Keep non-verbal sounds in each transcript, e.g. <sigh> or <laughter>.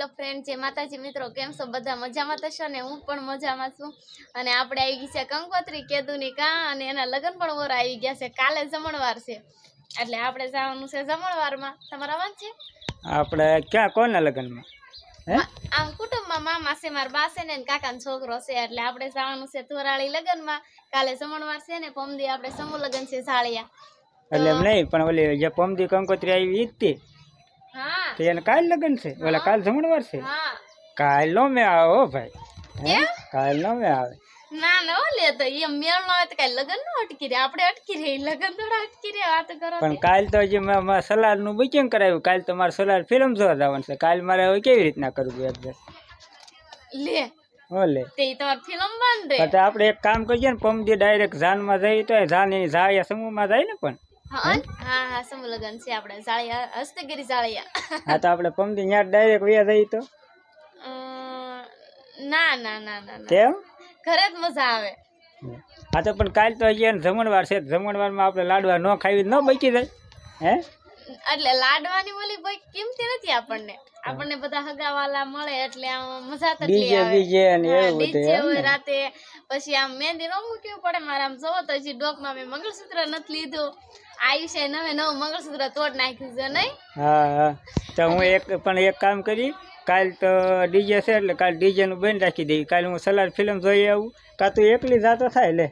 Hello friend જે માતાજી મિત્રો કેમ છો? બધા મજામાં થશો ને? હું પણ મજામાં છું. અને આપણે આવી ગઈ છે કંકોત્રી કેદુની કા અને એના લગ્ન પણ ઓર આવી ગયા છે. કાલે જમણવાર છે. એટલે આપણે જવાનું છે જમણવારમાં. તમારા વાત છે? આપણે ક્યાં કોના લગ્નમાં? આમ કુટુંબમાં મામા છે મારા બા છે ને કાકા કાકાનો છોકરો છે. એટલે આપણે જવાનું છે ધોરાળી લગ્નમાં. કાલે જમણવાર છે ને પમદી આપણે સમૂહ લગ્ન છે સાળિયા એટલે એમ નહીં પણ ઓલી જે પમદી કંકોત્રી આવી ઈ જ તે તો એને કાલ લગન છે? ઓલા કાલ જમણવાર છે? કાલ નો મેં આવે ભાઈ. કાલ નો મેં આવે ના ના ઓલે તો એ મેળ નો તો કાલ લગન નો અટકી રે આપણે અટકી રે લગન થોડા અટકી રે વાત કરો પણ કાલ તો હજી મેં મારા સલાડનું બુકિંગ કરાવ્યું. કાલ તો મારે સલાડ ફિલ્મ જોવા જવાનું છે. કાલ મારે હવે કેવી રીતના કરવું એડજસ્ટ લે. ઓલે તે તો ફિલ્મ બંધ રે પછી આપણે એક કામ કરીએ ને પમજી ડાયરેક્ટ જાનમાં જઈએ તો જાન એની જાયા સમૂહમાં જાય ને પણ. હા હા? હા સમૂહ લગ્ન છે આપણે જાળિયા હસ્તગીરી જાળિયા. હા તો આપણે પમદી ત્યાં ડાયરેક્ટ વ્યા જઈએ તો? ના ના ના ના ના. કેમ ઘરે જ મજા આવે. હા તો પણ કાલ તો હજી જમણવાર છે જમણવારમાં આપણે લાડવા ન ખાવી ન બચી જાય હે? એટલે લાડવાની ઓલી ભાઈ કિંમતી નથી આપણને. આપણને બધા હગાવાલા મળે એટલે આમ મજા તો ડીજે બીજે ને એવું બધું હોય રાતે પછી આમ મહેંદી નો મૂકવી પડે મારા આમ જોવો તો હજી ડોકમાં મેં મંગળસૂત્ર નથી લીધું. આયુષે નવે નવું મંગળસૂત્ર તોડ નાખ્યું છે નહીં? હા હા. તો હું એક પણ એક કામ કરી કાલ તો ડીજે છે એટલે કાલ ડીજે નું બંધ રાખી દઈ કાલ હું સલાડ ફિલ્મ જોઈ આવું. કાં તું એકલી જાતો થાય લે?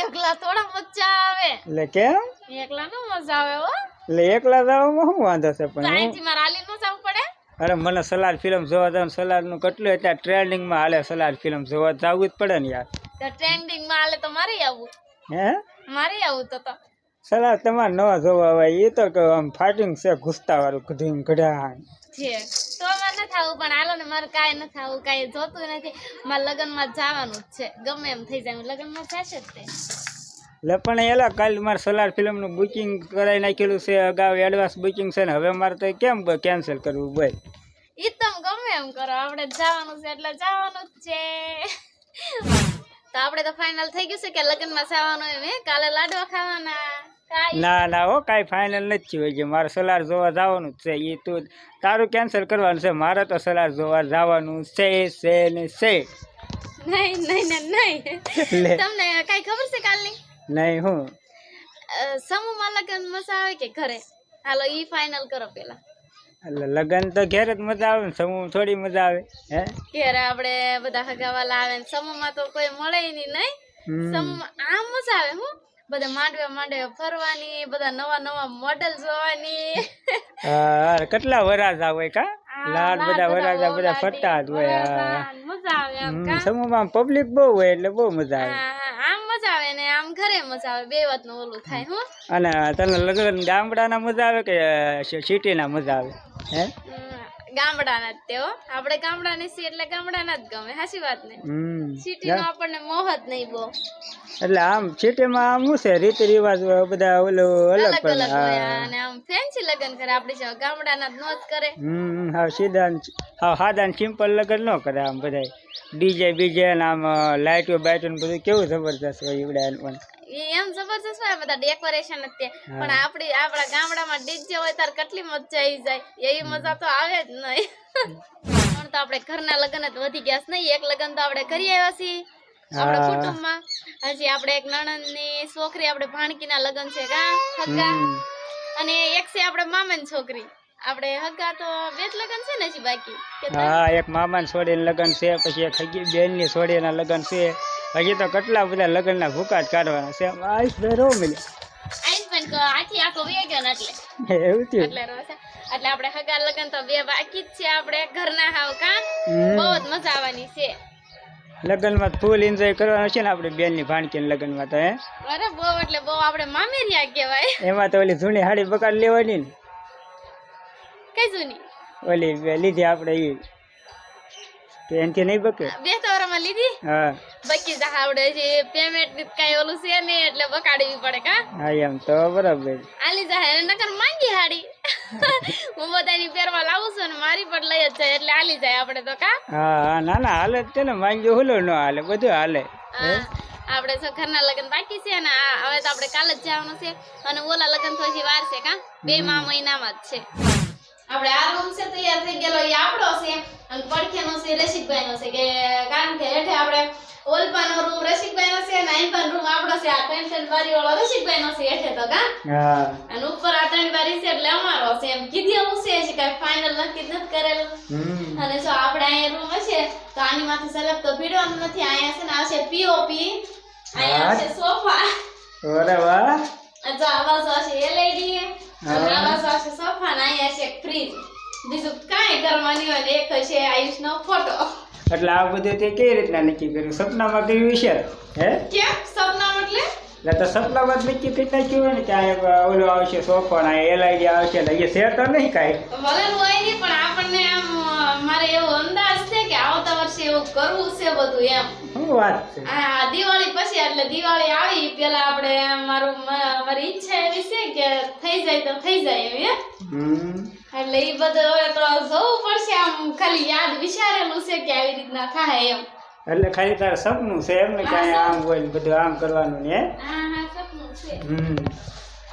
એકલા થોડા મજા આવે. એટલે કેમ? એકલા નો મજા આવે હો. એટલે એકલા જવામાં શું વાંધો છે? પણ અહીંથી મારે હાલી નો જવું પડે? અરે મને સલાડ ફિલ્મ જોવા જવાનું સલાડનું કેટલું અત્યારે ટ્રેન્ડિંગમાં હાલે સલાડ ફિલ્મ. જોવા જવું જ પડે ને યાર. તો ટ્રેન્ડિંગમાં હાલે તો મારે આવું. હે? મારે આવું તો તો. સલાડ તમારે નવા જોવા આવે એ તો આમ ફાઇટિંગ છે ઘુસતા વાળું કઢીને કઢાણ છે. તો મારે નથી થાવું પણ હાલો ને મારે કાંઈ નથી આવું કાંઈ જોતું નથી. મારે લગ્નમાં જવાનું જ છે. ગમે એમ થઈ જાય લગ્નમાં જશે જ તે. લે પણ એલા કાલ મારે સલાડ ફિલ્મનું બુકિંગ કરાવી નાખેલું છે અગાઉ એડવાન્સ બુકિંગ છે ને હવે મારે તો કેમ કેન્સલ કરવું ભાઈ ઈ તમે ગમે એમ કરો આપણે જવાનું છે એટલે જવાનું જ છે. તો આપણે તો ફાઇનલ થઈ ગયું છે કે લગ્નમાં જવાનું એમ કાલે લાડવા ખાવાના. ના ના હો કાંઈ ફાઇનલ નથી થયું. હજી મારે સલાડ જોવા જવાનું છે એ તું તારું કેન્સલ કરવાનું છે મારે તો સલાડ જોવા જવાનું છે છે ને છે. નહીં નહીં નહીં તમને કાંઈ ખબર છે કાલની? નહીં હું. સમૂહમાં લગ્ન મજા આવે કે ઘરે? હાલો ઈ ફાઇનલ કરો પેલા. એટલે લગન તો ઘેર જ મજા આવે ને સમૂહ થોડી મજા આવે હે? ઘેર આપણે બધા હગાવાલા આવે ને સમૂહમાં તો કોઈ મળે નહીં નહીં? સમૂહ આમ મજા આવે હું? બધા માંડવે માંડવે ફરવાની બધા નવા નવા મોડલ જોવાની હા, કેટલા વરાજા હોય કા? લાડ બધા વરાજા બધા ફરતા જ હોય. મજા આવે આમ સમૂહમાં પબ્લિક બહુ હોય એટલે બહુ મજા આવે. આમ મજા આવે ને આમ ઘરે મજા આવે બે વાતનું ઓલું થાય હું? અને તને લગ્ન ગામડાના મજા આવે કે સિટીના મજા આવે? હે? ગામડાના જ તેઓ આપણે ગામડાની છીએ એટલે ગામડાના જ ગમે હાચી વાત ને? સિટીનો આપણને મોહ જ નહીં બહુ. એટલે આમ સિટીમાં આમ શું છે રીતિ રિવાજ બધા ઓલું અલગ અલગ હોય અને આમ ફેન્સી લગન કરે આપણે જો ગામડાના જ નો જ કરે. હમ હા સીધા હા સાદા સિમ્પલ લગન ન કરે આમ બધા ડીજે બીજે ને આમ લાઇટો બાઇટો ને બધું કેવું જબરદસ્ત હોય ઈવડે પણ. એમ જબરજસ્ત હોય બધા ડેકોરેશન જ તે પણ આપડી આપણા ગામડામાં ડીજે હોય ત્યારે કેટલી મજા આવી જાય. એવી મજા તો આવે જ નહીં. પણ તો આપણે ઘરના લગ્ન જ વધી ગયા છે નહીં. એક લગ્ન તો આપણે કરી આવ્યા છીએ. આપણા કુટુંબમાં. હજી આપણે એક નણંદની છોકરી આપણે ભાણકીના લગ્ન છે કા હગા. અને એક છે આપણે મામાની છોકરી. આપણે હગા તો બે જ લગ્ન છે ને હજી બાકી? હા એક મામાને છોડીને લગ્ન છે પછી એક હગી બેનની છોડીના લગ્ન છે. હજી તો કેટલા બધા લગ્નના ભૂકા જ કાઢવાના છે. આઈસ ભેરો મિલે. આઈસ બેન ક- આખો વે ગયો ને એટલે. એવું થયું. એટલે એટલે આપણે હગા લગ્ન તો બે બાકી જ છે આપણે ઘરના હાવ કા. બહુ જ મજા આવવાની છે. લગ્નમાં ફૂલ એન્જોય કરવાનું છે ને આપણે બેનની ભાણકીના લગ્નમાં તો હે? અરે બહુ એટલે બહુ આપણે મામેરિયા કહેવાય. એમાં તો ઓલી જૂની હાડી બગાડ લેવાની ને. કઈ જૂની? ઓલી બે લીધી આપણે ઈ. તો નહીં બકે? બે તવરામાં લીધી. હા. બકી જા આવડે છે પેમેન્ટ કઈ ઓલું છે ને એટલે બકાડવી પડે કા હા. એમ તો બરાબર. આલી જા હે નકર માંગી હાડી. <laughs> હું બધાની પહેરવા લાવું છું ને મારી પણ લઈ જ જાય એટલે આલી જાય આપણે તો કા? હા હા ના ના હાલે જ છે ને માંગ્યો હુલો ન હાલે બધું હાલે. આપણે તો ઘરના લગ્ન બાકી છે ને હવે તો આપણે કાલે જ જવાનું છે અને ઓલા લગ્ન તો હજી વાર છે કા? બે મા મહિનામાં જ છે. આપણે આ રૂમ છે તૈયાર થઈ ગયેલો એ આપણો છે. અને પડખેનો છે રસિકભાઈનો છે કે કારણ કે હેઠે આપણે ઓલપાનો રૂમ રસિકભાઈનો છે અને આઈપાનો રૂમ આપણો છે. આ પેન્શન બારી વાળો રસિકભાઈનો છે હેઠે તો કા? અને ઉપર આ ત્રણ બારી છે એટલે અમારો છે. એમ કીધી હું છે છે કાઈ ફાઇનલ નક્કી નથી કરેલું. અને જો આપણે અહીંયા રૂમ હશે તો આની માથે સલગ તો ભીડવાનું નથી. અહીંયા છે ને આવશે પીઓપી અહીંયા છે સોફા અરે વાહ. અચ્છા આવાજ આવશે એલઈડી અને આ સોફા ને અહીંયા છે ફ્રીજ બીજું કાંઈ કરવાની હોય ને એક છે આયુષનો ફોટો એટલે આ બધું તે કેવી રીતના નક્કી કર્યું? સપનામાં કર્યું છે હે? કેમ? સપના એટલે? એટલે તો સપનામાં જ નક્કી કરી નાખ્યું હોય ને કે આ ઓલો આવશે સોફો ને એલઆઈડી આવશે ને એ શેર તો નહીં કાંઈ. ભલે હોય નહીં પણ આપણને આમ મારે એવો અંદાજ કરવું છે બધું એમ. શું વાત છે? આ દિવાળી પછી એટલે દિવાળી આવી પેલા આપણે મારું મારી ઈચ્છા એવી છે કે થઈ જાય તો થઈ જાય એમ. એટલે એ બધું હવે તો જવું પડશે આમ ખાલી યાદ વિચારેલું છે કે આવી રીતના થાય એમ. એટલે ખાલી તારે સપનું છે એમ ને કે આમ હોય બધું આમ કરવાનું ને હા? હા સપનું છે. હમ.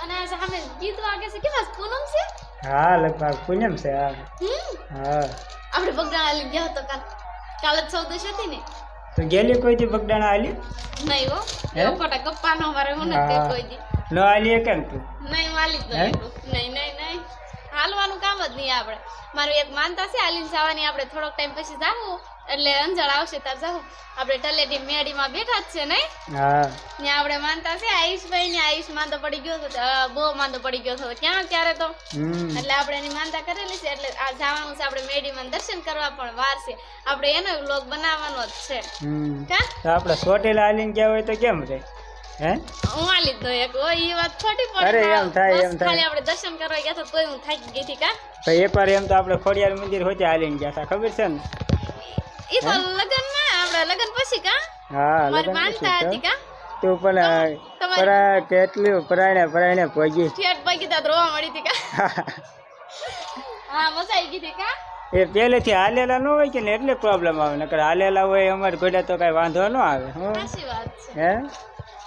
અને આ સામે ગીત વાગે છે કેવા પૂનમ છે? હા લગભગ પૂનમ છે હા. હા. આપણે બગડાણા ગયા તો કાલ. કાલે ચૌદશ હતી ને? તો ગેલી કોઈ દી બગડાણા આલી? નહીં હો. એ એવો ગપ્પા નો મારે હું નથી. કોઈ દી. ન આલી કેમ તું? નહીં વાલી તો. નહીં નહીં નહીં. હાલવાનું કામ જ નહીં આપણે. મારું એક માનતા છે હાલીને જવાની. આપણે થોડોક ટાઈમ પછી જાવું. એટલે અંજળ આવશે તાર જાવ. આપણે ટલેટી મેડીમાં બેઠા જ છે ને હા. ત્યાં આપણે માનતા છે આયુષભાઈ ને આયુષ માંદો પડી ગયો હતો બહુ માંદો પડી ગયો હતો. ક્યાં ત્યારે તો? એટલે આપણે એની માનતા કરેલી છે એટલે આ જવાનું છે આપણે મેડીમાં દર્શન કરવા પણ વાર છે. આપણે એનો વ્લોગ બનાવવાનો જ છે. કા? આપણે સોટેલા આલીને ગયા હોય તો કેમ રે? હે? હું આલી જ એક. ઓ ઈ વાત ખોટી અરે પડે એમ થાય, એમ થાય. ખાલી આપણે દર્શન કરવા ગયા તો તોય હું થાકી ગઈ હતી કા? તો એમ તો આપણે ખોડિયાર મંદિર હોતે આલીને ગયા હતા ખબર છે ને? ઈ તો લગનમાં આપણે લગન પછી કા? હા મારી માનતા હતી કા? તું પણ પરા કેટલું પરાણે પરાણે પહોંચી ઠેઠ પગી તા રોવા મળી હતી કા? હા મજા આવી ગઈ હતી કા? એ પહેલેથી હાલેલા ન હોય કે ને એટલે પ્રોબ્લેમ આવે. નકર હાલેલા હોય અમારે ઘોડા તો કઈ વાંધો ન આવે. હું સાચી વાત છે. હે?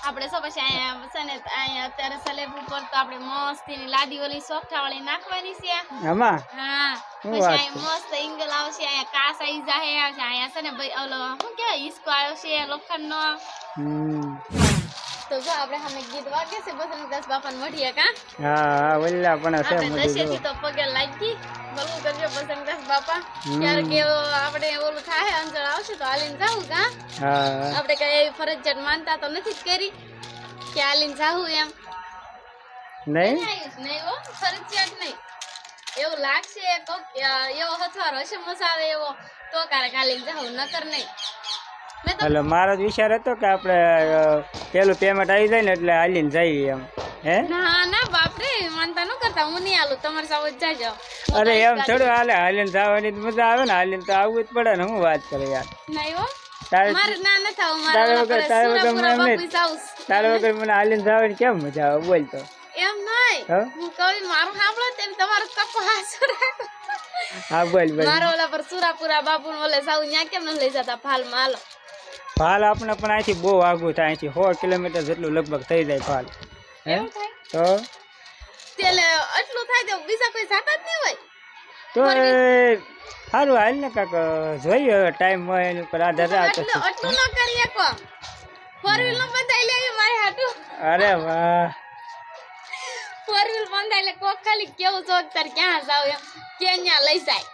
આપણે સો પછી અહીંયા છે ને અહીંયા અત્યારે સલેબ ઉપર તો આપણે મસ્તીની લાદી ઓલી સોફ્ટાવાળી નાખવાની છે. આમાં? હા પછી અહીંયા મસ્ત એંગલ આવશે અહીંયા કાસ આવી જાહે અહીંયા છે ને ભાઈ ઓલો શું કહેવાય ઈસકો આવ્યો છે લોખંડનો. હમ. તો જો આપણે સામે ગીત વાગે છે બસંતદાસ બાપાને મઢીએ કા? હા હા ઓલા પણ છે આપણે બધું જો. દશેથી તો પગે લાગી. ભલું કરજો બસંતદાસ બાપા. હમ. ક્યારેક એવું આપણે ઓલું થાય અંજળ આવશે તો હાલીને જાવું કા? હા. આપણે કઈ એવી ફરજિયાત માનતા તો નથી જ કરી કે હાલીને જાવું એમ. નહીં? નહીં નહીં હો. ફરજિયાત નહીં. એવું લાગશે કોક અ, એવો હથવાર હશે મજા આવે એવો તો ક્યારેક હાલીને જાવું નકર નહીં. મેં તો એટલે મારો જ વિચાર હતો કે આપણે અ, પેલું પેમેન્ટ આવી જાય ને એટલે હાલીને જઈએ એમ. હે? ના ના બાપરે માનતા ન કરતા હું નહીં હાલું તમારે સાવ જાજો. અરે એમ થોડું હાલે હાલીને જવાની મજા આવે ને હાલીને તો આવવું જ પડે ને હું વાત કરે યાર. નહીં હો. તારે ના ન થાવ મારે તારે વગર સુરાપુરા મને તારે વગર મને હાલીને જવાની કેમ મજા આવે બોલ તો. એમ નહીં. હા? કહું મારું સાંભળો તેમ તમારું કપો રાખો હા બોલ બોલ. મારો ઓલા પર સુરાપુરા બાપુ ઓલે સાવ ન્યા કેમ ન લઈ જતા ફાલમાં હાલો. ફાલ આપણે પણ અહીંથી બહુ આઘું થાય અહીંથી સો કિલોમીટર જેટલું લગભગ થઈ જાય ફાલ હે? તો? તેલે આટલું થાય તો બીજા કોઈ જાતા જ નહીં હોય? તો સારું હાલ ને કાક જોઈએ હવે ટાઈમ હોય એની ઉપર આધાર રાખે આટલું આટલું ન કરી શકો ફોર વ્હીલ નો બંધાઈ લેવી મારી હાટું. અરે વાહ. ફોર વ્હીલ બંધાઈ લે કોક ખાલી કેવું ચોક તાર ક્યાં જાવ એમ? કે ન્યા લઈ જાય.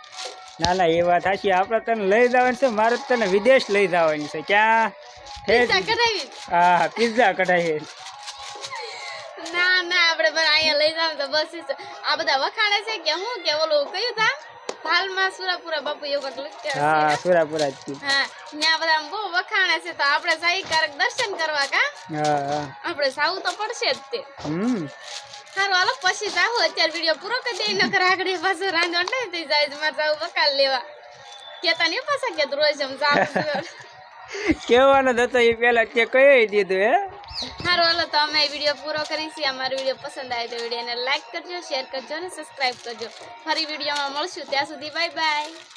ના ના એ વાત સાચી. આપણે તને લઈ જવાની છે મારે તને વિદેશ લઈ જવાની છે. ક્યાં? હા? પિઝા કઢાવી. ના ના આપણે પણ અહીંયા લઈ જાવ તો બસ આ બધા વખાણે છે કે હું કે ઓલું કયું તા હાલમાં સુરાપુરા બાપુ કંઈક લખ્યું હા સુરાપુરા જ હા ત્યાં બધા બહુ વખાણે છે તો આપણે સાઈ દર્શન કરવા કા? હા હા. આપણે સાવું તો પડશે જ તે. હમ. સારું હાલો પછી જાવું અત્યારે વીડિયો પૂરો કરી દઈ નકર આગળ પાછું રાંધો નહીં થઈ જાય મારે જાવું બકાલ લેવા. કેતા નહીં પાછા કે રોજ એમ જાવ કેવાનો હતો એ પેલા કે કહી દીધું હે? સારું હાલો તો અમે વીડિયો પૂરો કરીશું અમારો વીડિયો પસંદ આવે તો વિડીયોને લાઈક કરજો શેર કરજો અને સબસ્ક્રાઈબ કરજો. ફરી વિડીયોમાં મળશું. ત્યાં સુધી બાય બાય